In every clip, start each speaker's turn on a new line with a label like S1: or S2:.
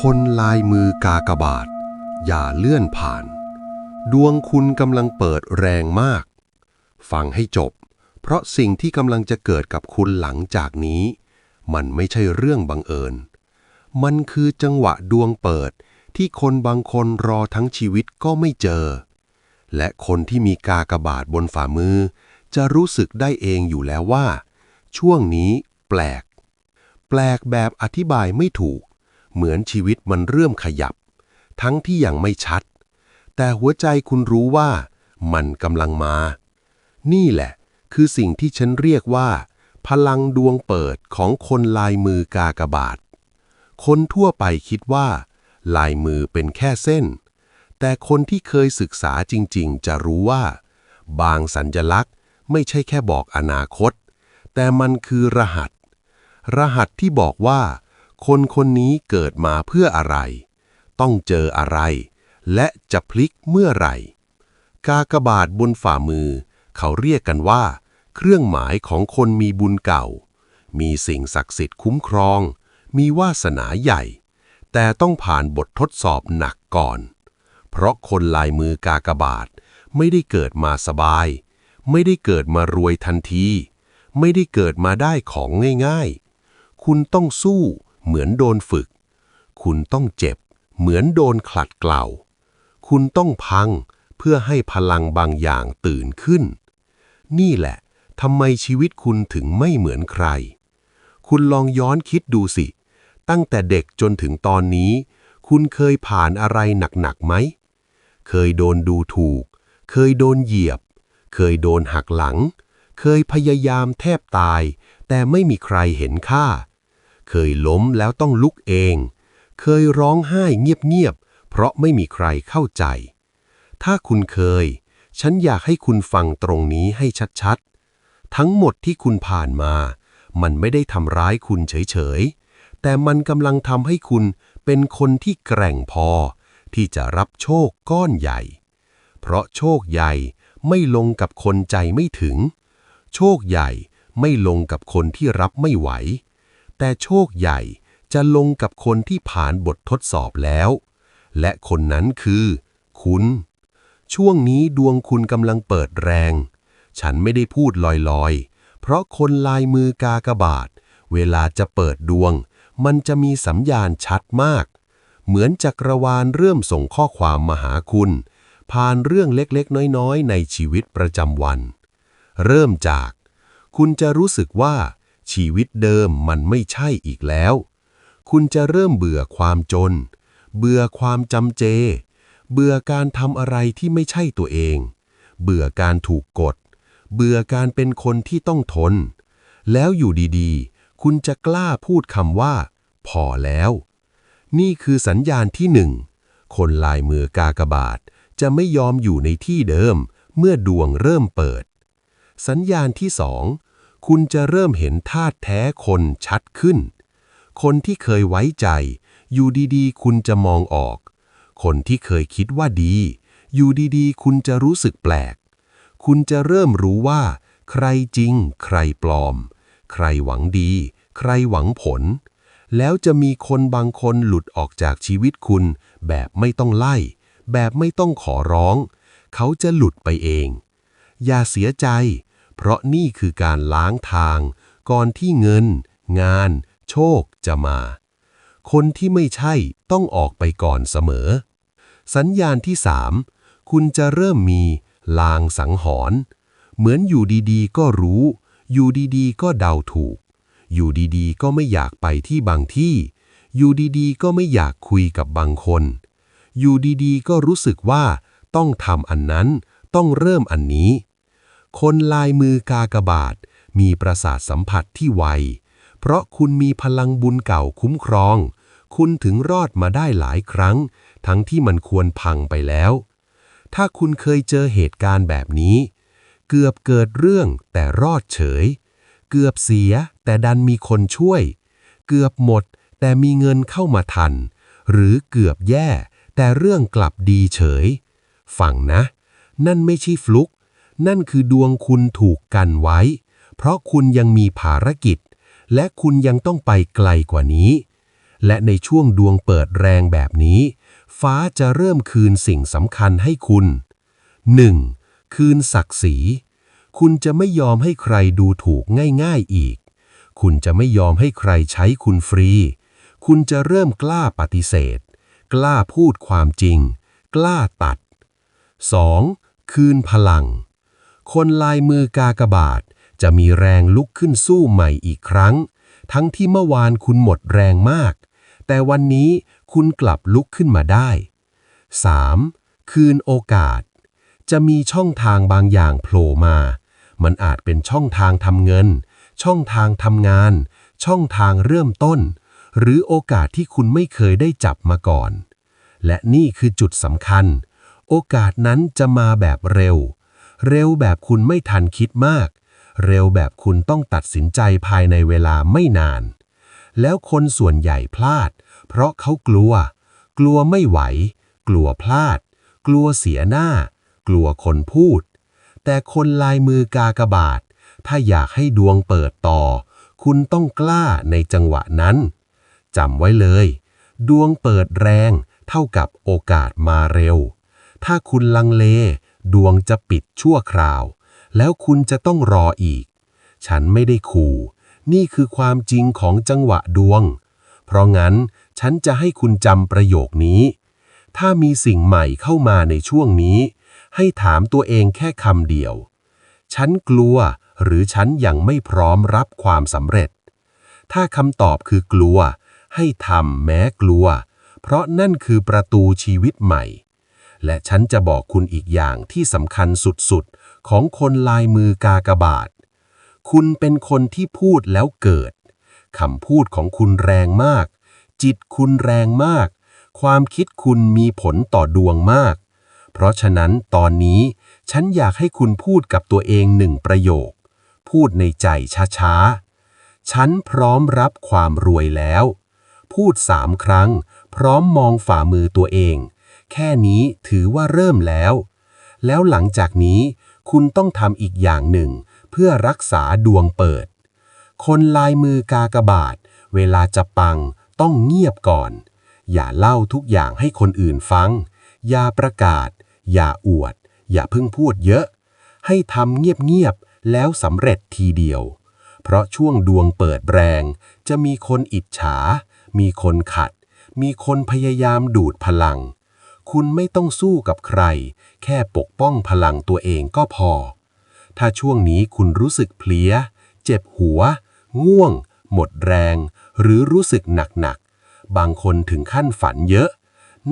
S1: คนลายมือกากบาท อย่าเลื่อนผ่าน ดวงคุณกำลังเปิดแรงมาก ฟังให้จบ เพราะสิ่งที่กำลังจะเกิดกับคุณหลังจากนี้ มันไม่ใช่เรื่องบังเอิญ มันคือจังหวะดวงเปิดที่คนบางคนรอทั้งชีวิตก็ไม่เจอ และคนที่มีกากบาทบนฝ่ามือ จะรู้สึกได้เองอยู่แล้วว่า ช่วงนี้แปลก แปลกแบบอธิบายไม่ถูก เหมือนชีวิตมันเริ่มขยับ ทั้งที่ยังไม่ชัด แต่หัวใจคุณรู้ว่า มันกำลังมา นี่แหละ คือสิ่งที่ฉันเรียกว่า พลังดวงเปิดของคนลายมือกากบาท คนทั่วไปคิดว่า ลายมือเป็นแค่เส้น แต่คนที่เคยศึกษาจริงๆ จะรู้ว่า บางสัญญลักษณ์ไม่ใช่แค่บอกอนาคต แต่มันคือรหัส รหัสที่บอกว่า คนคนนี้เกิดมาเพื่ออะไร ต้องเจออะไร และจะพลิกเมื่อไหร่ กากบาทบนฝ่ามือ เขาเรียกกันว่า เครื่องหมายของคนมีบุญเก่า มีสิ่งศักดิ์สิทธิ์คุ้มครอง มีวาสนาใหญ่ แต่ต้องผ่านบททดสอบหนักก่อน เพราะคนลายมือกากบาทไม่ได้เกิดมาสบาย ไม่ได้เกิดมารวยทันที ไม่ได้เกิดมาได้ของง่ายๆ คุณต้องสู้ เหมือนโดนฝึก คุณต้องเจ็บ เหมือนโดนขัดเกลาคุณต้องพังเพื่อให้พลังบางอย่างตื่นขึ้น นี่แหละทำไมชีวิตคุณถึงไม่เหมือนใคร คุณลองย้อนคิดดูสิ ตั้งแต่เด็กจนถึงตอนนี้ คุณเคยผ่านอะไรหนักๆไหม เคยโดนดูถูก เคยโดนเหยียบ เคยโดนหักหลัง เคยพยายามแทบตาย แต่ไม่มีใครเห็นค่า เคยล้มแล้วต้องลุกเอง เคยร้องไห้เงียบๆ เพราะไม่มีใครเข้าใจ ถ้าคุณเคย ฉันอยากให้คุณฟังตรงนี้ให้ชัดๆ ทั้งหมดที่คุณผ่านมา มันไม่ได้ทำร้ายคุณเฉยๆ แต่มันกำลังทำให้คุณเป็นคนที่แกร่งพอ ที่จะรับโชคก้อนใหญ่ เพราะโชคใหญ่ไม่ลงกับคนใจไม่ถึง โชคใหญ่ไม่ลงกับคนที่รับไม่ไหว แต่โชคใหญ่จะลงกับคนที่ผ่านบททดสอบแล้ว และคนนั้นคือ คุณ ช่วงนี้ดวงคุณกำลังเปิดแรง ฉันไม่ได้พูดลอยๆ เพราะคนลายมือกากบาท เวลาจะเปิดดวง มันจะมีสัญญาณชัดมาก เหมือนจักรวาลเริ่มส่งข้อความมาหาคุณ ผ่านเรื่องเล็กๆ น้อยๆ ในชีวิตประจำวัน เริ่มจาก คุณจะรู้สึกว่า ชีวิตเดิมมันไม่ใช่อีกแล้ว คุณจะเริ่มเบื่อความจน เบื่อความจำเจ เบื่อการทำอะไรที่ไม่ใช่ตัวเอง เบื่อการถูกกด เบื่อการเป็นคนที่ต้องทน แล้วอยู่ดีๆ คุณจะกล้าพูดคำว่า พอแล้ว นี่คือสัญญาณที่หนึ่ง คนลายมือกากบาทจะไม่ยอมอยู่ในที่เดิมเมื่อดวงเริ่มเปิด สัญญาณที่สอง คุณจะเริ่มเห็นธาตุแท้คนชัดขึ้น คนที่เคยไว้ใจ อยู่ดีๆ คุณจะมองออก คนที่เคยคิดว่าดี อยู่ดีๆ คุณจะรู้สึกแปลก คุณจะเริ่มรู้ว่า ใครจริง ใครปลอม ใครหวังดี ใครหวังผล แล้วจะมีคนบางคนหลุดออกจากชีวิตคุณ แบบไม่ต้องไล่ แบบไม่ต้องขอร้อง เขาจะหลุดไปเอง อย่าเสียใจ เพราะนี่คือการล้างทาง ก่อนที่เงิน งาน โชคจะมา คนที่ไม่ใช่ต้องออกไปก่อนเสมอ สัญญาณที่สามคุณจะเริ่มมีลางสังหรณ์เหมือนอยู่ดีๆ ก็รู้ อยู่ดีๆ ก็เดาถูก อยู่ดีๆ ก็ไม่อยากไปที่บางที่ อยู่ดีๆ ก็ไม่อยากคุยกับบางคน อยู่ดีๆ ก็รู้สึกว่าต้องทำอันนั้น ต้องเริ่มอันนี้ คนลายมือกากบาท มีประสาทสัมผัสที่ไว เพราะคุณมีพลังบุญเก่าคุ้มครอง คุณถึงรอดมาได้หลายครั้ง ทั้งที่มันควรพังไปแล้ว ถ้าคุณเคยเจอเหตุการณ์แบบนี้ เกือบเกิดเรื่องแต่รอดเฉย เกือบเสียแต่ดันมีคนช่วย เกือบหมดแต่มีเงินเข้ามาทัน หรือเกือบแย่ แต่เรื่องกลับดีเฉย ฟังนะ นั่นไม่ใช่ฟลุก นั่นคือดวงคุณถูกกันไว้ เพราะคุณยังมีภารกิจ และคุณยังต้องไปไกลกว่านี้ และในช่วงดวงเปิดแรงแบบนี้ ฟ้าจะเริ่มคืนสิ่งสำคัญให้คุณ 1. คืนศักดิ์ศรี คุณจะไม่ยอมให้ใครดูถูกง่ายๆอีก คุณจะไม่ยอมให้ใครใช้คุณฟรี คุณจะเริ่มกล้าปฏิเสธ กล้าพูดความจริง กล้าตัด 2. คืนพลัง คนลายมือกากบาท จะมีแรงลุกขึ้นสู้ใหม่อีกครั้ง ทั้งที่เมื่อวานคุณหมดแรงมาก แต่วันนี้คุณกลับลุกขึ้นมาได้ 3. คืนโอกาส จะมีช่องทางบางอย่างโผล่มา มันอาจเป็นช่องทางทำเงิน ช่องทางทำงาน ช่องทางเริ่มต้น หรือโอกาสที่คุณไม่เคยได้จับมาก่อน และนี่คือจุดสำคัญ โอกาสนั้นจะมาแบบเร็ว เร็วแบบคุณไม่ทันคิดมาก เร็วแบบคุณต้องตัดสินใจภายในเวลาไม่นาน แล้วคนส่วนใหญ่พลาด เพราะเขากลัว กลัวไม่ไหว กลัวพลาด กลัวเสียหน้า กลัวคนพูด แต่คนลายมือกากบาท ถ้าอยากให้ดวงเปิดต่อ คุณต้องกล้าในจังหวะนั้นจำไว้เลย ดวงเปิดแรงเท่ากับโอกาสมาเร็ว ถ้าคุณลังเล ดวงจะปิดชั่วคราว แล้วคุณจะต้องรออีก ฉันไม่ได้ขู่ นี่คือความจริงของจังหวะดวง เพราะงั้นฉันจะให้คุณจำประโยคนี้ ถ้ามีสิ่งใหม่เข้ามาในช่วงนี้ ให้ถามตัวเองแค่คำเดียว ฉันกลัวหรือฉันยังไม่พร้อมรับความสำเร็จ ถ้าคำตอบคือกลัว ให้ทำแม้กลัว เพราะนั่นคือประตูชีวิตใหม่ และฉันจะบอกคุณอีกอย่างที่สำคัญสุดๆ ของคนลายมือกากบาท คุณเป็นคนที่พูดแล้วเกิดคำพูดของคุณแรงมาก จิตคุณแรงมาก ความคิดคุณมีผลต่อดวงมาก เพราะฉะนั้นตอนนี้ฉันอยากให้คุณพูดกับตัวเองหนึ่งประโยค พูดในใจช้าๆ ฉันพร้อมรับความรวยแล้ว พูดสามครั้ง พร้อมมองฝ่ามือตัวเอง แค่นี้ถือว่าเริ่มแล้ว แล้วหลังจากนี้คุณต้องทำอีกอย่างหนึ่ง เพื่อรักษาดวงเปิด คนลายมือกากบาท เวลาจะปังต้องเงียบก่อน อย่าเล่าทุกอย่างให้คนอื่นฟัง อย่าประกาศ อย่าอวด อย่าเพิ่งพูดเยอะ ให้ทำเงียบๆแล้วสำเร็จทีเดียว เพราะช่วงดวงเปิดแรง จะมีคนอิจฉา มีคนขัด มีคนพยายามดูดพลัง คุณไม่ต้องสู้กับใคร แค่ปกป้องพลังตัวเองก็พอ ถ้าช่วงนี้คุณรู้สึกเพลีย เจ็บหัว ง่วง หมดแรง หรือรู้สึกหนักๆ บางคนถึงขั้นฝันเยอะ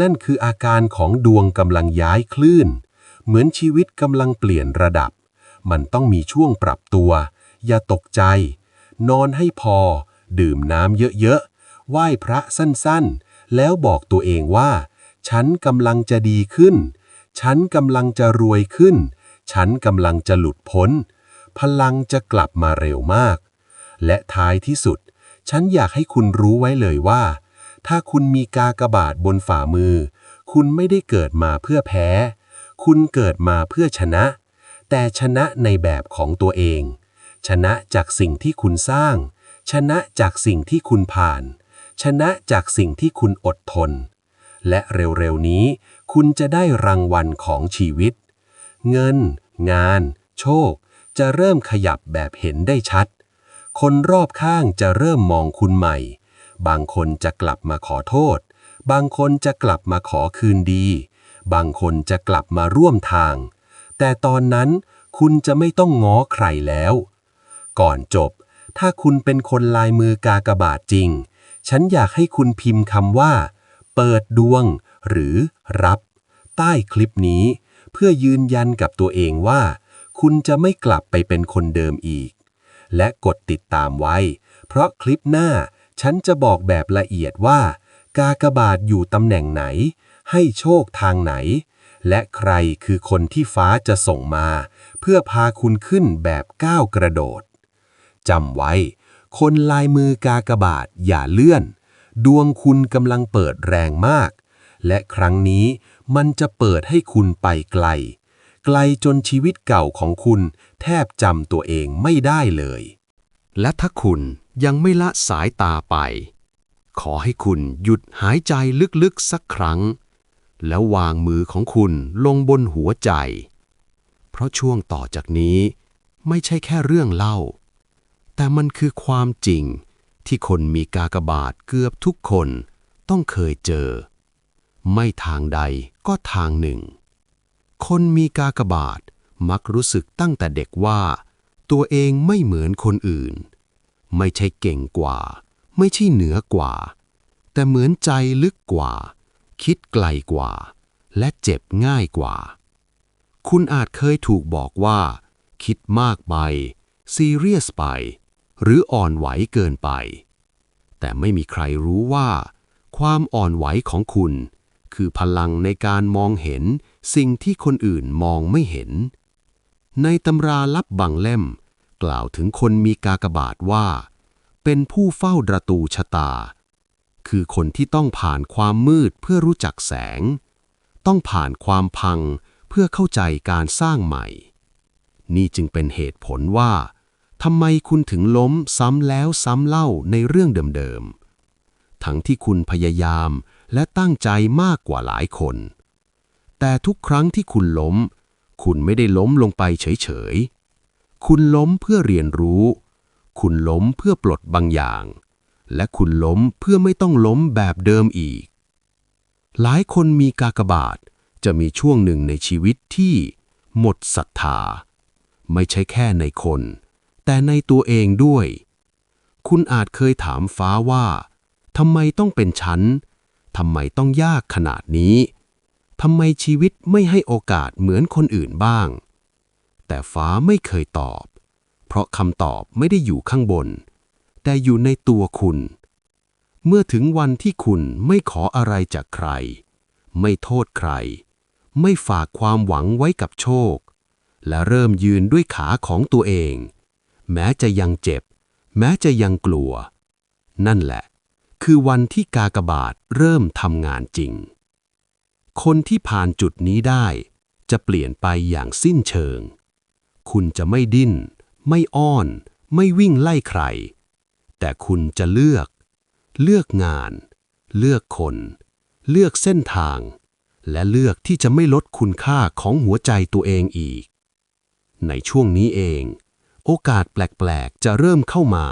S1: นั่นคืออาการของดวงกำลังย้ายคลื่น เหมือนชีวิตกำลังเปลี่ยนระดับ มันต้องมีช่วงปรับตัว อย่าตกใจ นอนให้พอ ดื่มน้ำเยอะๆไหว้พระสั้นๆ แล้วบอกตัวเองว่า ฉันกำลังจะดีขึ้น ฉันกำลังจะรวยขึ้น ฉันกำลังจะหลุดพ้น พลังจะกลับมาเร็วมาก และท้ายที่สุด ฉันอยากให้คุณรู้ไว้เลยว่า ถ้าคุณมีกากบาทบนฝ่ามือ คุณไม่ได้เกิดมาเพื่อแพ้ คุณเกิดมาเพื่อชนะ แต่ชนะในแบบของตัวเอง ชนะจากสิ่งที่คุณสร้าง ชนะจากสิ่งที่คุณผ่าน ชนะจากสิ่งที่คุณอดทน และเร็วๆนี้ คุณจะได้รางวัลของชีวิต เงิน งาน โชค จะเริ่มขยับแบบเห็นได้ชัด คนรอบข้างจะเริ่มมองคุณใหม่ บางคนจะกลับมาขอโทษ บางคนจะกลับมาขอคืนดี บางคนจะกลับมาร่วมทาง แต่ตอนนั้นคุณจะไม่ต้องง้อใครแล้ว ก่อนจบ ถ้าคุณเป็นคนลายมือกากบาทจริง ฉันอยากให้คุณพิมพ์คำว่า เปิดดวง หรือรับ ใต้คลิปนี้ เพื่อยืนยันกับตัวเองว่า คุณจะไม่กลับไปเป็นคนเดิมอีก และกดติดตามไว้ เพราะคลิปหน้าฉันจะบอกแบบละเอียดว่า กากบาทอยู่ตำแหน่งไหน ให้โชคทางไหน และใครคือคนที่ฟ้าจะส่งมา เพื่อพาคุณขึ้นแบบก้าวกระโดดจำไว้ คนลายมือกากบาทอย่าเลื่อน ดวงคุณกำลังเปิดแรงมาก และครั้งนี้มันจะเปิดให้คุณไปไกล ไกลจนชีวิตเก่าของคุณแทบจำตัวเองไม่ได้เลย
S2: และถ้าคุณยังไม่ละสายตาไป ขอให้คุณหยุดหายใจลึกๆสักครั้ง แล้ววางมือของคุณลงบนหัวใจ เพราะช่วงต่อจากนี้ไม่ใช่แค่เรื่องเล่า แต่มันคือความจริง ที่คนมีกากบาทเกือบทุกคนต้องเคยเจอ ไม่ทางใดก็ทางหนึ่ง คนมีกากบาทมักรู้สึกตั้งแต่เด็กว่า ตัวเองไม่เหมือนคนอื่น ไม่ใช่เก่งกว่า ไม่ใช่เหนือกว่า แต่เหมือนใจลึกกว่า คิดไกลกว่า และเจ็บง่ายกว่า คุณอาจเคยถูกบอกว่า คิดมากไปซีเรียสไป หรืออ่อนไหวเกินไป แต่ไม่มีใครรู้ว่า ความอ่อนไหวของคุณ คือพลังในการมองเห็นสิ่งที่คนอื่นมองไม่เห็น ในตำราลับบางเล่ม กล่าวถึงคนมีกากบาทว่า เป็นผู้เฝ้าประตูชะตา คือคนที่ต้องผ่านความมืดเพื่อรู้จักแสง ต้องผ่านความพังเพื่อเข้าใจการสร้างใหม่ นี่จึงเป็นเหตุผลว่า ทำไมคุณถึงล้มซ้ำแล้วซ้ำเล่าในเรื่องเดิมๆ ทั้งที่คุณพยายามและตั้งใจมากกว่าหลายคน แต่ทุกครั้งที่คุณล้ม คุณไม่ได้ล้มลงไปเฉยๆ คุณล้มเพื่อเรียนรู้ คุณล้มเพื่อปลดบางอย่าง และคุณล้มเพื่อไม่ต้องล้มแบบเดิมอีก หลายคนมีกากบาทจะมีช่วงหนึ่งในชีวิตที่ หมดศรัทธา ไม่ใช่แค่ในคน แต่ในตัวเองด้วย คุณอาจเคยถามฟ้าว่าทำไมต้องเป็นฉันทำไมต้องยากขนาดนี้ทำไมชีวิตไม่ให้โอกาสเหมือนคนอื่นบ้าง แต่ฟ้าไม่เคยตอบ เพราะคำตอบไม่ได้อยู่ข้างบน แต่อยู่ในตัวคุณ เมื่อถึงวันที่คุณไม่ขออะไรจากใคร ไม่โทษใคร ไม่ฝากความหวังไว้กับโชค และเริ่มยืนด้วยขาของตัวเอง แม้จะยังเจ็บ แม้จะยังกลัว นั่นแหละ คือวันที่กากบาทเริ่มทำงานจริง คนที่ผ่านจุดนี้ได้ จะเปลี่ยนไปอย่างสิ้นเชิง คุณจะไม่ดิ้น ไม่อ้อน ไม่วิ่งไล่ใคร แต่คุณจะเลือก เลือกงาน เลือกคน เลือกเส้นทาง และเลือกที่จะไม่ลดคุณค่าของหัวใจตัวเองอีก ในช่วงนี้เอง โอกาสแปลกๆ จะเริ่มเข้ามา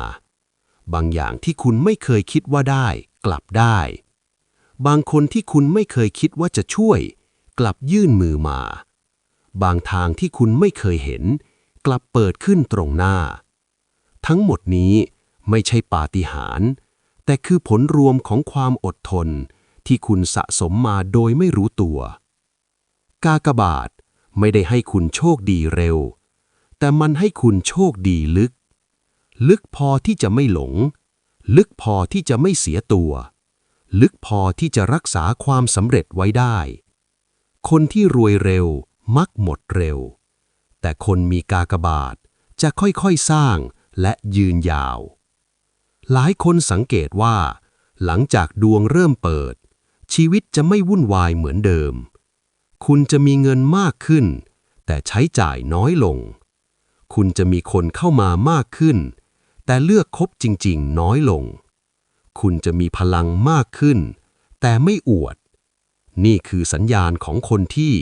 S2: บางอย่างที่คุณไม่เคยคิดว่าได้ กลับได้ บางคนที่คุณไม่เคยคิดว่าจะช่วย กลับยื่นมือมา บางทางที่คุณไม่เคยเห็น กลับเปิดขึ้นตรงหน้า ทั้งหมดนี้ไม่ใช่ปาฏิหาริย์แต่คือผลรวมของความอดทนที่คุณสะสมมาโดยไม่รู้ตัว กากบาทไม่ได้ให้คุณโชคดีเร็ว แต่มันให้คุณโชคดีลึก ลึกพอที่จะไม่หลง ลึกพอที่จะไม่เสียตัว ลึกพอที่จะรักษาความสำเร็จไว้ได้ คนที่รวยเร็วมักหมดเร็ว แต่คนมีกากบาทจะค่อยๆสร้างและยืนยาว หลายคนสังเกตว่า หลังจากดวงเริ่มเปิด ชีวิตจะไม่วุ่นวายเหมือนเดิม คุณจะมีเงินมากขึ้น แต่ใช้จ่ายน้อยลง คุณจะมีคนเข้ามามากขึ้น แต่เลือกคบจริงๆ น้อยลง คุณจะมีพลังมากขึ้น แต่ไม่อวด นี่คือสัญญาณของคนที่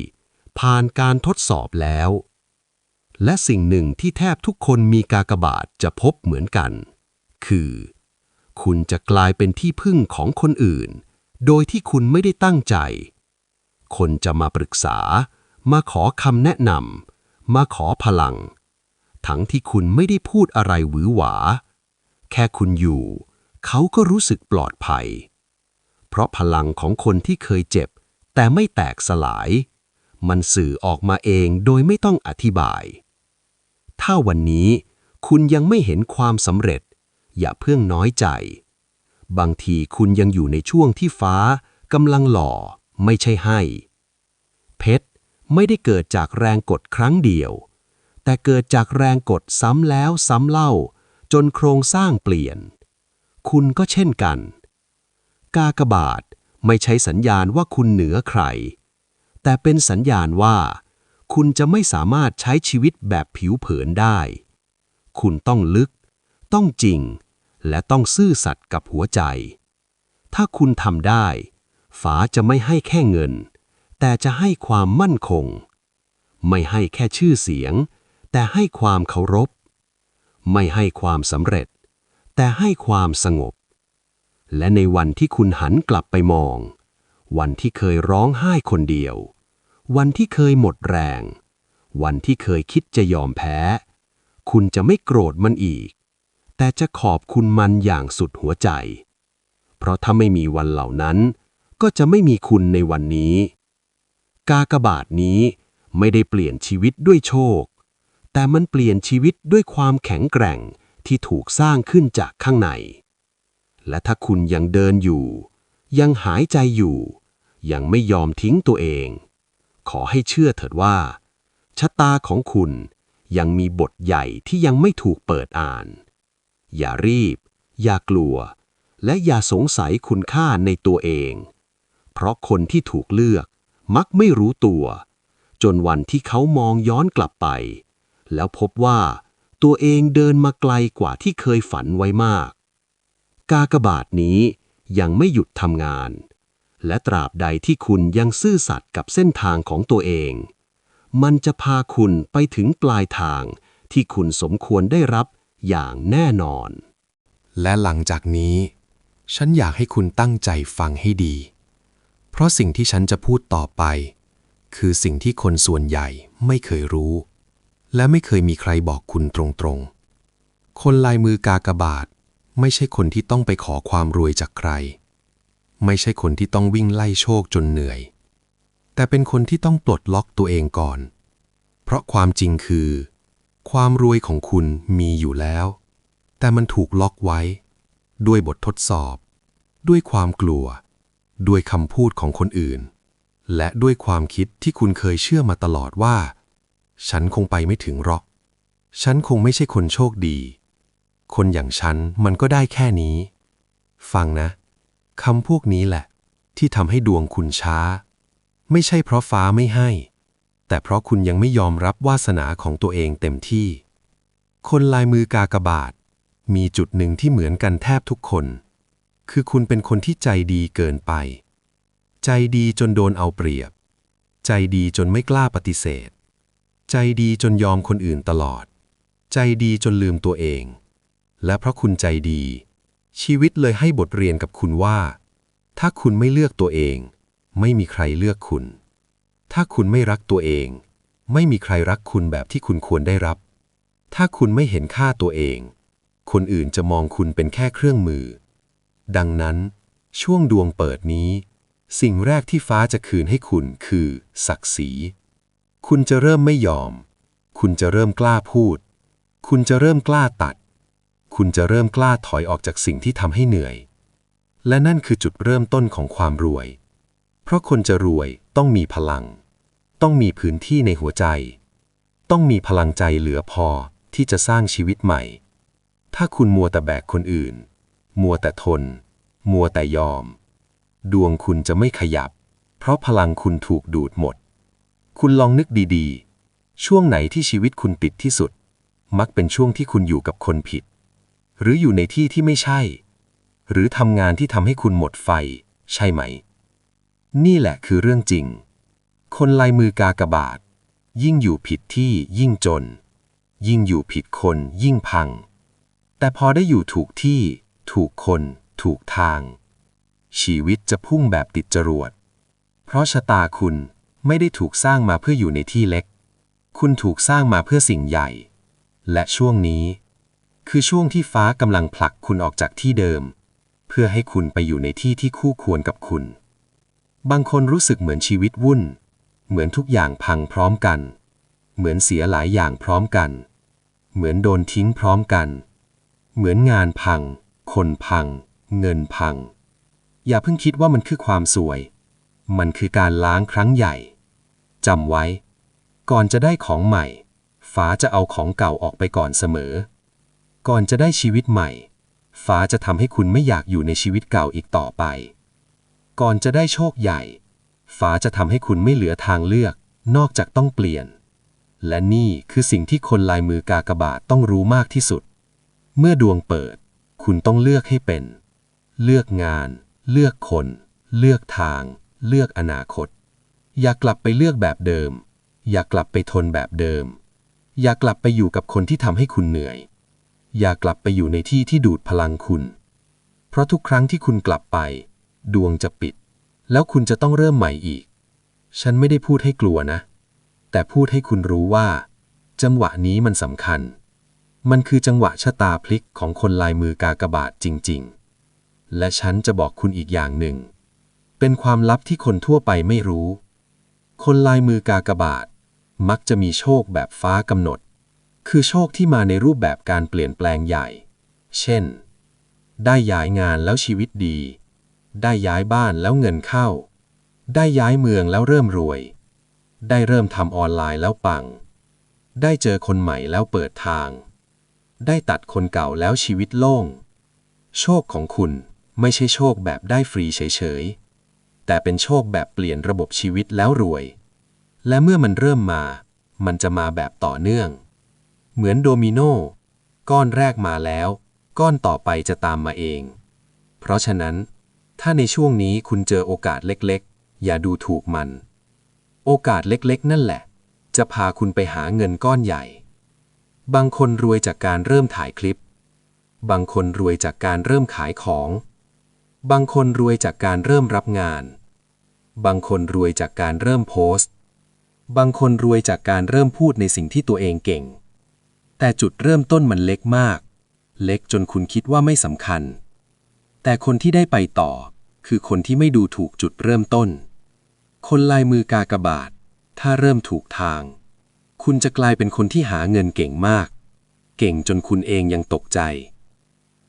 S2: ผ่านการทดสอบแล้ว และสิ่งหนึ่งที่แทบทุกคนมีกากบาทจะพบเหมือนกัน คือ คุณจะกลายเป็นที่พึ่งของคนอื่น โดยที่คุณไม่ได้ตั้งใจ คนจะมาปรึกษา มาขอคำแนะนำมาขอพลัง ทั้งที่คุณไม่ได้พูดอะไรหวือหวา แค่คุณอยู่ เขาก็รู้สึกปลอดภัย เพราะพลังของคนที่เคยเจ็บ แต่ไม่แตกสลาย มันสื่อออกมาเองโดยไม่ต้องอธิบาย ถ้าวันนี้คุณยังไม่เห็นความสำเร็จ อย่าเพิ่งน้อยใจ บางทีคุณยังอยู่ในช่วงที่ฟ้ากำลังหล่อ ไม่ใช่ให้ เพชรไม่ได้เกิดจากแรงกดครั้งเดียว แต่เกิดจากแรงกดซ้ำแล้วซ้ำเล่า จนโครงสร้างเปลี่ยน คุณก็เช่นกัน กากบาทไม่ใช่สัญญาณว่าคุณเหนือใคร แต่เป็นสัญญาณว่า คุณจะไม่สามารถใช้ชีวิตแบบผิวเผินได้ คุณต้องลึก ต้องจริง และต้องซื่อสัตย์กับหัวใจ ถ้าคุณทำได้ฟ้าจะไม่ให้แค่เงิน แต่จะให้ความมั่นคง ไม่ให้แค่ชื่อเสียง แต่ให้ความเคารพ ไม่ให้ความสำเร็จ แต่ให้ความสงบ และในวันที่คุณหันกลับไปมอง วันที่เคยร้องไห้คนเดียว วันที่เคยหมดแรง วันที่เคยคิดจะยอมแพ้ คุณจะไม่โกรธมันอีก แต่จะขอบคุณมันอย่างสุดหัวใจ เพราะถ้าไม่มีวันเหล่านั้นก็จะไม่มีคุณในวันนี้ กากบาทนี้ไม่ได้เปลี่ยนชีวิตด้วยโชค แต่มันเปลี่ยนชีวิตด้วยความแข็งแกร่งที่ถูกสร้างขึ้นจากข้างใน และถ้าคุณยังเดินอยู่ ยังหายใจอยู่ ยังไม่ยอมทิ้งตัวเอง ขอให้เชื่อเถิดว่า ชะตาของคุณยังมีบทใหญ่ที่ยังไม่ถูกเปิดอ่าน อย่ารีบ อย่ากลัว และอย่าสงสัยคุณค่าในตัวเอง เพราะคนที่ถูกเลือกมักไม่รู้ตัว จนวันที่เขามองย้อนกลับไป แล้วพบว่าตัวเองเดินมาไกลกว่าที่เคยฝันไว้มาก กากบาทนี้ยังไม่หยุดทำงาน และตราบใดที่คุณยังซื่อสัตย์กับเส้นทางของตัวเอง มันจะพาคุณไปถึงปลายทางที่คุณสมควรได้รับอย่างแน่นอน
S1: และหลังจากนี้ ฉันอยากให้คุณตั้งใจฟังให้ดี เพราะสิ่งที่ฉันจะพูดต่อไป คือสิ่งที่คนส่วนใหญ่ไม่เคยรู้ และไม่เคยมีใครบอกคุณตรงๆ คนลายมือกากบาท ไม่ใช่คนที่ต้องไปขอความรวยจากใคร ไม่ใช่คนที่ต้องวิ่งไล่โชคจนเหนื่อย แต่เป็นคนที่ต้องปลดล็อกตัวเองก่อน เพราะความจริงคือ ความรวยของคุณมีอยู่แล้ว แต่มันถูกล็อกไว้ ด้วยบททดสอบ ด้วยความกลัว ด้วยคำพูดของคนอื่น และด้วยความคิดที่คุณเคยเชื่อมาตลอดว่า ฉันคงไปไม่ถึงหรอก ฉันคงไม่ใช่คนโชคดี คนอย่างฉันมันก็ได้แค่นี้ ฟังนะคำพวกนี้แหละ ที่ทำให้ดวงคุณช้า ไม่ใช่เพราะฟ้าไม่ให้ แต่เพราะคุณยังไม่ยอมรับวาสนาของตัวเองเต็มที่ คนลายมือกากบาท มีจุดหนึ่งที่เหมือนกันแทบทุกคน คือคุณเป็นคนที่ใจดีเกินไป ใจดีจนโดนเอาเปรียบ ใจดีจนไม่กล้าปฏิเสธ ใจดีจนยอมคนอื่นตลอด ใจดีจนลืมตัวเอง และเพราะคุณใจดี ชีวิตเลยให้บทเรียนกับคุณว่า ถ้าคุณไม่เลือกตัวเอง ไม่มีใครเลือกคุณ ถ้าคุณไม่รักตัวเอง ไม่มีใครรักคุณแบบที่คุณควรได้รับ ถ้าคุณไม่เห็นค่าตัวเอง คนอื่นจะมองคุณเป็นแค่เครื่องมือ ดังนั้น ช่วงดวงเปิดนี้ สิ่งแรกที่ฟ้าจะคืนให้คุณคือ ศักดิ์ศรี คุณจะเริ่มไม่ยอม คุณจะเริ่มกล้าพูด คุณจะเริ่มกล้าตัด คุณจะเริ่มกล้าถอยออกจากสิ่งที่ทำให้เหนื่อย และนั่นคือจุดเริ่มต้นของความรวย เพราะคนจะรวยต้องมีพลัง ต้องมีพื้นที่ในหัวใจ ต้องมีพลังใจเหลือพอที่จะสร้างชีวิตใหม่ ถ้าคุณมัวแต่แบกคนอื่น มัวแต่ทน มัวแต่ยอม ดวงคุณจะไม่ขยับ เพราะพลังคุณถูกดูดหมด คุณลองนึกดีๆ ช่วงไหนที่ชีวิตคุณติดที่สุด มักเป็นช่วงที่คุณอยู่กับคนผิด หรืออยู่ในที่ที่ไม่ใช่ หรือทำงานที่ทำให้คุณหมดไฟ ใช่ไหม นี่แหละคือเรื่องจริง คนลายมือกากบาท ยิ่งอยู่ผิดที่ยิ่งจน ยิ่งอยู่ผิดคนยิ่งพัง แต่พอได้อยู่ถูกที่ ถูกคน ถูกทาง ชีวิตจะพุ่งแบบติดจรวด เพราะชะตาคุณ ไม่ได้ถูกสร้างมาเพื่ออยู่ในที่เล็ก คุณถูกสร้างมาเพื่อสิ่งใหญ่ และช่วงนี้ คือช่วงที่ฟ้ากำลังผลักคุณออกจากที่เดิม เพื่อให้คุณไปอยู่ในที่ที่คู่ควรกับคุณ บางคนรู้สึกเหมือนชีวิตวุ่น เหมือนทุกอย่างพังพร้อมกัน เหมือนเสียหลายอย่างพร้อมกัน เหมือนโดนทิ้งพร้อมกัน เหมือนงานพัง คนพัง เงินพัง อย่าเพิ่งคิดว่ามันคือความสวย มันคือการล้างครั้งใหญ่ จำไว้ ก่อนจะได้ของใหม่ฟ้าจะเอาของเก่าออกไปก่อนเสมอ ก่อนจะได้ชีวิตใหม่ฟ้าจะทำให้คุณไม่อยากอยู่ในชีวิตเก่าอีกต่อไป ก่อนจะได้โชคใหญ่ฟ้าจะทำให้คุณไม่เหลือทางเลือก นอกจากต้องเปลี่ยน และนี่คือสิ่งที่คนลายมือกากบาทต้องรู้มากที่สุด เมื่อดวงเปิด คุณต้องเลือกให้เป็น เลือกงาน เลือกคน เลือกทาง เลือกอนาคต อย่ากลับไปเลือกแบบเดิม อย่ากลับไปทนแบบเดิม อย่ากลับไปอยู่กับคนที่ทำให้คุณเหนื่อย อย่ากลับไปอยู่ในที่ที่ดูดพลังคุณ เพราะทุกครั้งที่คุณกลับไป ดวงจะปิด แล้วคุณจะต้องเริ่มใหม่อีก ฉันไม่ได้พูดให้กลัวนะ แต่พูดให้คุณรู้ว่า จังหวะนี้มันสำคัญ มันคือจังหวะชะตาพลิกของคนลายมือกากบาทจริง ๆ และฉันจะบอกคุณอีกอย่างหนึ่ง เป็นความลับที่คนทั่วไปไม่รู้ คนลายมือกากบาท มักจะมีโชคแบบฟ้ากำหนด คือโชคที่มาในรูปแบบการเปลี่ยนแปลงใหญ่ เช่น ได้ย้ายงานแล้วชีวิตดี ได้ย้ายบ้านแล้วเงินเข้า ได้ย้ายเมืองแล้วเริ่มรวย ได้เริ่มทำออนไลน์แล้วปัง ได้เจอคนใหม่แล้วเปิดทาง ได้ตัดคนเก่าแล้วชีวิตโล่ง โชคของคุณไม่ใช่โชคแบบได้ฟรีเฉยๆ แต่เป็นโชคแบบเปลี่ยนระบบชีวิตแล้วรวย และเมื่อมันเริ่มมา มันจะมาแบบต่อเนื่อง เหมือนโดมิโนก้อนแรกมาแล้ว ก้อนต่อไปจะตามมาเอง เพราะฉะนั้น ถ้าในช่วงนี้คุณเจอโอกาสเล็กๆ อย่าดูถูกมัน โอกาสเล็กๆ นั่นแหละ จะพาคุณไปหาเงินก้อนใหญ่ บางคนรวยจากการเริ่มถ่ายคลิป บางคนรวยจากการเริ่มขายของ บางคนรวยจากการเริ่มรับงาน บางคนรวยจากการเริ่มโพสต์ บางคนรวยจากการเริ่มพูดในสิ่งที่ตัวเองเก่ง แต่จุดเริ่มต้นมันเล็กมาก เล็กจนคุณคิดว่าไม่สำคัญ แต่คนที่ได้ไปต่อ คือคนที่ไม่ดูถูกจุดเริ่มต้น คนลายมือกากบาท ถ้าเริ่มถูกทาง คุณจะกลายเป็นคนที่หาเงินเก่งมาก เก่งจนคุณเองยังตกใจ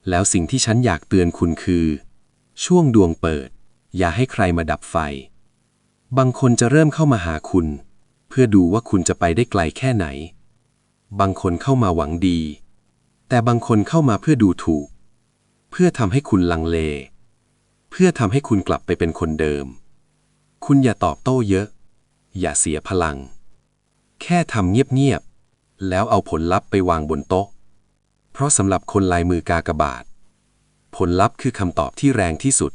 S1: แล้วสิ่งที่ฉันอยากเตือนคุณคือ ช่วงดวงเปิดอย่าให้ใครมาดับไฟ บางคนจะเริ่มเข้ามาหาคุณ เพื่อดูว่าคุณจะไปได้ไกลแค่ไหน บางคนเข้ามาหวังดี แต่บางคนเข้ามาเพื่อดูถูก เพื่อทำให้คุณลังเล เพื่อทำให้คุณกลับไปเป็นคนเดิม คุณอย่าตอบโต้เยอะ อย่าเสียพลัง แค่ทำเงียบๆ แล้วเอาผลลัพธ์ไปวางบนโต๊ะ เพราะสำหรับคนลายมือกากบาท ผลลัพธ์คือคำตอบที่แรงที่สุด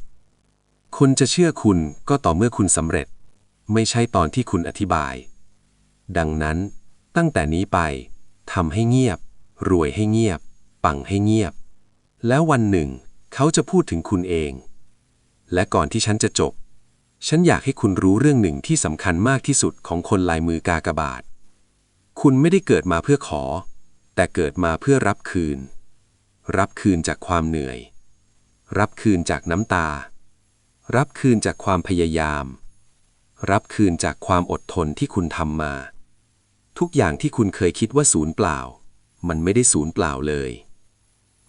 S1: คนจะเชื่อคุณก็ต่อเมื่อคุณสำเร็จ ไม่ใช่ตอนที่คุณอธิบาย ดังนั้น ตั้งแต่นี้ไปทำให้เงียบ รวยให้เงียบ ปังให้เงียบ แล้ววันหนึ่ง เขาจะพูดถึงคุณเอง และก่อนที่ฉันจะจบ ฉันอยากให้คุณรู้เรื่องหนึ่งที่สำคัญมากที่สุดของคนลายมือกากบาท คุณไม่ได้เกิดมาเพื่อขอ แต่เกิดมาเพื่อรับคืน รับคืนจากความเหนื่อย รับคืนจากน้ำตา รับคืนจากความพยายาม รับคืนจากความอดทนที่คุณทำมา ทุกอย่างที่คุณเคยคิดว่าศูนย์เปล่า มันไม่ได้ศูนย์เปล่าเลย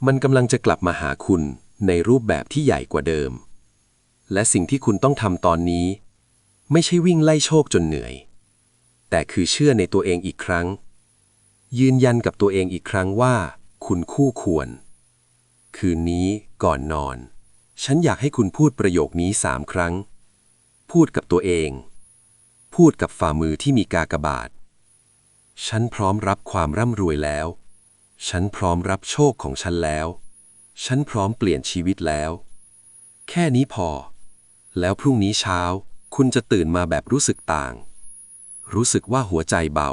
S1: มันกำลังจะกลับมาหาคุณในรูปแบบที่ใหญ่กว่าเดิม และสิ่งที่คุณต้องทำตอนนี้ ไม่ใช่วิ่งไล่โชคจนเหนื่อย แต่คือเชื่อในตัวเองอีกครั้ง ยืนยันกับตัวเองอีกครั้งว่า คุณคู่ควร คืนนี้ก่อนนอน ฉันอยากให้คุณพูดประโยคนี้สามครั้ง พูดกับตัวเอง พูดกับฝ่ามือที่มีกากบาท ฉันพร้อมรับความร่ำรวยแล้ว ฉันพร้อมรับโชคของฉันแล้ว ฉันพร้อมเปลี่ยนชีวิตแล้ว แค่นี้พอ แล้วพรุ่งนี้เช้า คุณจะตื่นมาแบบรู้สึกต่าง รู้สึกว่าหัวใจเบา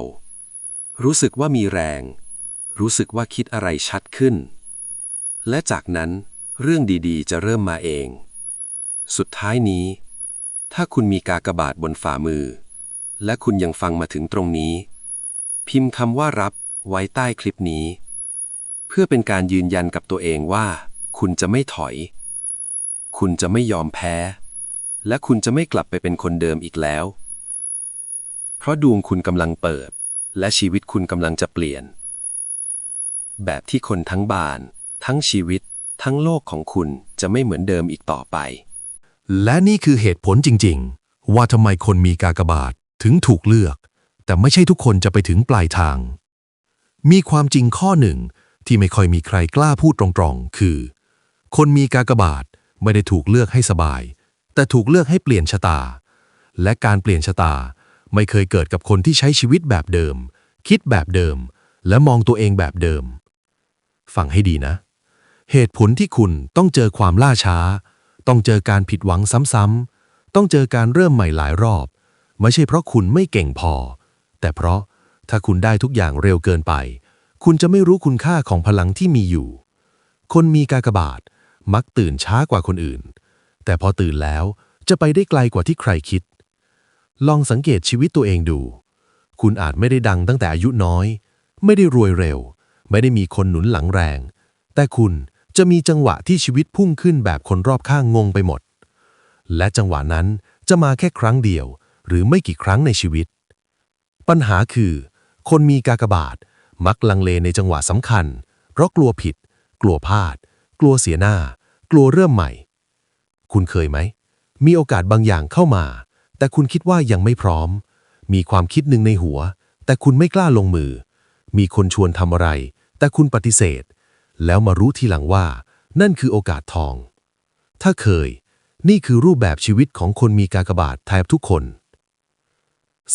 S1: รู้สึกว่ามีแรง รู้สึกว่าคิดอะไรชัดขึ้น และจากนั้นเรื่องดีๆ จะเริ่มมาเอง สุดท้ายนี้ ถ้าคุณมีกากบาทบนฝ่ามือ และคุณยังฟังมาถึงตรงนี้ พิมพ์คำว่ารับไว้ใต้คลิปนี้ เพื่อเป็นการยืนยันกับตัวเองว่า คุณจะไม่ถอย คุณจะไม่ยอมแพ้ และคุณจะไม่กลับไปเป็นคนเดิมอีกแล้ว เพราะดวงคุณกำลังเปิด และชีวิตคุณกำลังจะเปลี่ยน แบบที่คนทั้งบาน ทั้งชีวิต ทั้งโลกของคุณจะไม่เหมือนเดิมอีกต่อไป
S3: และนี่คือเหตุผลจริง ๆ ว่าทำไมคนมีกากบาทถึงถูกเลือก แต่ไม่ใช่ทุกคนจะไปถึงปลายทาง มีความจริงข้อหนึ่งที่ไม่ค่อยมีใครกล้าพูดตรงๆ คือ คนมีกากบาทไม่ได้ถูกเลือกให้สบาย แต่ถูกเลือกให้เปลี่ยนชะตา และการเปลี่ยนชะตาไม่เคยเกิดกับคนที่ใช้ชีวิตแบบเดิม คิดแบบเดิม และมองตัวเองแบบเดิม ฟังให้ดีนะ เหตุผลที่คุณต้องเจอความล่าช้า
S1: ต้องเจอการผิดหวังซ้ำๆ ต้องเจอการเริ่มใหม่หลายรอบ ไม่ใช่เพราะคุณไม่เก่งพอ แต่เพราะถ้าคุณได้ทุกอย่างเร็วเกินไป คุณจะไม่รู้คุณค่าของพลังที่มีอยู่ คนมีกากบาทมักตื่นช้ากว่าคนอื่น แต่พอตื่นแล้วจะไปได้ไกลกว่าที่ใครคิด ลองสังเกตชีวิตตัวเองดู คุณอาจไม่ได้ดังตั้งแต่อายุน้อย ไม่ได้รวยเร็ว ไม่ได้มีคนหนุนหลังแรง แต่คุณ จะมีจังหวะที่ชีวิตพุ่งขึ้นแบบคนรอบข้างงงไปหมด และจังหวะนั้นจะมาแค่ครั้งเดียว หรือไม่กี่ครั้งในชีวิต ปัญหาคือ คนมีกากบาท มักลังเลในจังหวะสำคัญ เพราะกลัวผิด กลัวพลาด กลัวเสียหน้า กลัวเริ่มใหม่ คุณเคยไหม มีโอกาสบางอย่างเข้ามา แต่คุณคิดว่ายังไม่พร้อม มีความคิดหนึ่งในหัว แต่คุณไม่กล้าลงมือ มีคนชวนทำอะไร แต่คุณปฏิเสธ แล้วมารู้ทีหลังว่า นั่นคือโอกาสทอง ถ้าเคย นี่คือรูปแบบชีวิตของคนมีกากบาทแทบทุกคน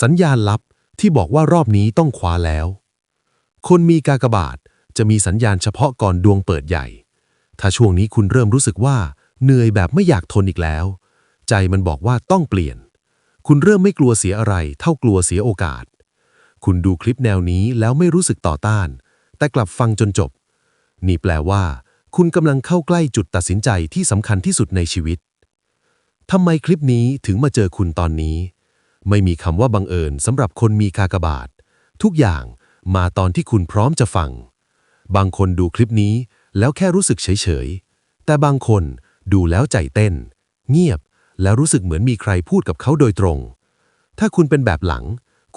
S1: สัญญาณลับที่บอกว่ารอบนี้ต้องคว้าแล้ว คนมีกากบาทจะมีสัญญาณเฉพาะก่อนดวงเปิดใหญ่ ถ้าช่วงนี้คุณเริ่มรู้สึกว่า เหนื่อยแบบไม่อยากทนอีกแล้ว ใจมันบอกว่าต้องเปลี่ยน คุณเริ่มไม่กลัวเสียอะไร เท่ากลัวเสียโอกาส คุณดูคลิปแนวนี้แล้วไม่รู้สึกต่อต้าน แต่กลับฟังจนจบ นี่แปลว่า คุณกำลังเข้าใกล้จุดตัดสินใจที่สำคัญที่สุดในชีวิตทำไมคลิปนี้ถึงมาเจอคุณตอนนี้ ไม่มีคำว่าบังเอิญสำหรับคนมีกากบาท ทุกอย่างมาตอนที่คุณพร้อมจะฟัง บางคนดูคลิปนี้แล้วแค่รู้สึกเฉยๆ แต่บางคนดูแล้วใจเต้น เงียบแล้วรู้สึกเหมือนมีใครพูดกับเขาโดยตรง ถ้าคุณเป็นแบบหลัง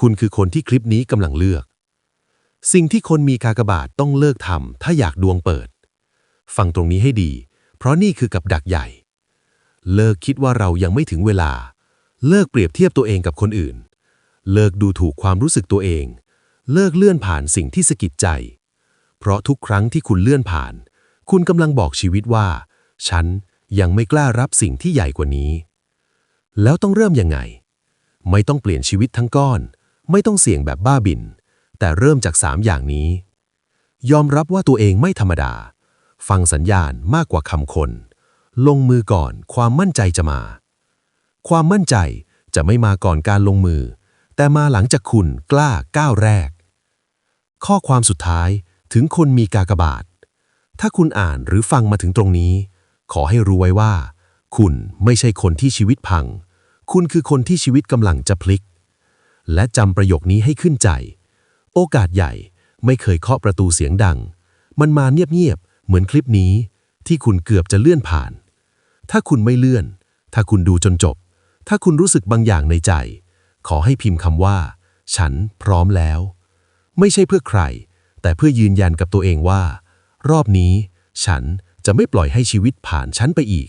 S1: คุณคือคนที่คลิปนี้กำลังเลือก สิ่งที่คนมีกากบาทต้องเลิกทำถ้าอยากดวงเปิด ฟังตรงนี้ให้ดี เพราะนี่คือกับดักใหญ่ เลิกคิดว่าเรายังไม่ถึงเวลา เลิกเปรียบเทียบตัวเองกับคนอื่น เลิกดูถูกความรู้สึกตัวเอง เลิกเลื่อนผ่านสิ่งที่สะกิดใจ เพราะทุกครั้งที่คุณเลื่อนผ่าน คุณกำลังบอกชีวิตว่า ฉันยังไม่กล้ารับสิ่งที่ใหญ่กว่านี้ แล้วต้องเริ่มยังไง ไม่ต้องเปลี่ยนชีวิตทั้งก้อน ไม่ต้องเสี่ยงแบบบ้าบิน แต่เริ่มจากสามอย่างนี้ ยอมรับว่าตัวเองไม่ธรรมดา ฟังสัญญาณมากกว่าคำคน ลงมือก่อนความมั่นใจจะมา ความมั่นใจจะไม่มาก่อนการลงมือ แต่มาหลังจากคุณกล้าก้าวแรก ข้อความสุดท้ายถึงคนมีกากบาท ถ้าคุณอ่านหรือฟังมาถึงตรงนี้ ขอให้รู้ไว้ว่า คุณไม่ใช่คนที่ชีวิตพัง คุณคือคนที่ชีวิตกำลังจะพลิก และจำประโยคนี้ให้ขึ้นใจ โอกาสใหญ่ไม่เคยเคาะประตูเสียงดัง มันมาเงียบๆ เหมือนคลิปนี้ ที่คุณเกือบจะเลื่อนผ่าน ถ้าคุณไม่เลื่อน ถ้าคุณดูจนจบ ถ้าคุณรู้สึกบางอย่างในใจ ขอให้พิมพ์คำว่า ฉันพร้อมแล้ว ไม่ใช่เพื่อใคร แต่เพื่อยืนยันกับตัวเองว่า รอบนี้ ฉันจะไม่ปล่อยให้ชีวิตผ่านฉันไปอีก